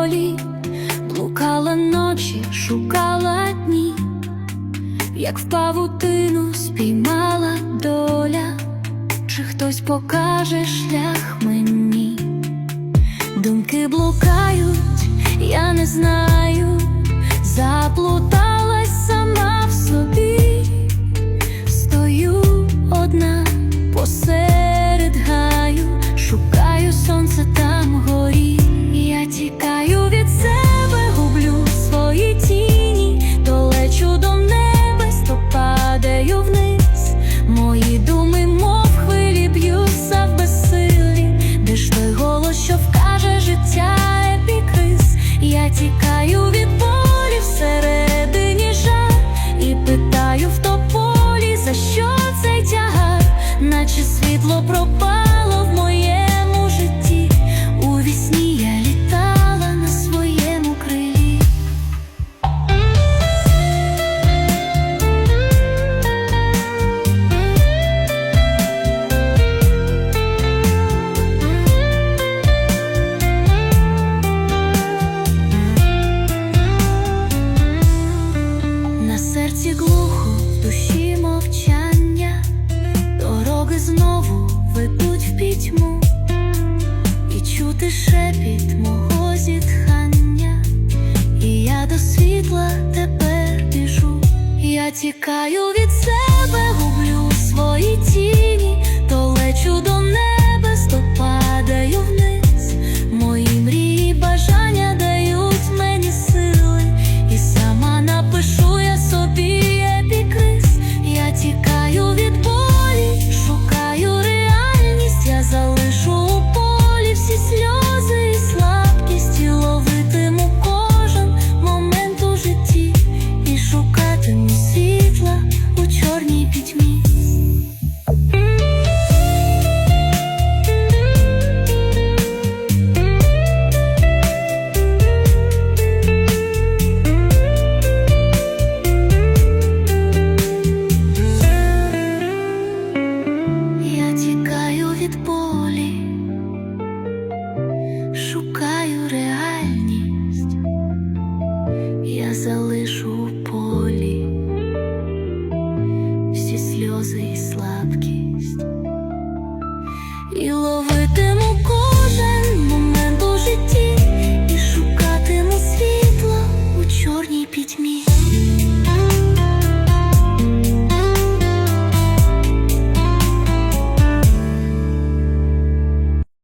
долі, блукала ночі, шукала дні, як в павутину спіймала доля, чи хтось покаже шлях мені, думки блукають, я не знаю. Я тікаю від болі всередині жар і питаю в тополі, за що цей тягар, наче світло пропало серці глухо, душі мовчання, дороги знову ведуть в пітьму, і чути шепіт мого зітхання, і я до світла тепер біжу, я тікаю від себе, гублю свої тіні, то лечу до небес, то падаю вниз, мої мрії, бажання дають мені сили, і сама напишу. шукає.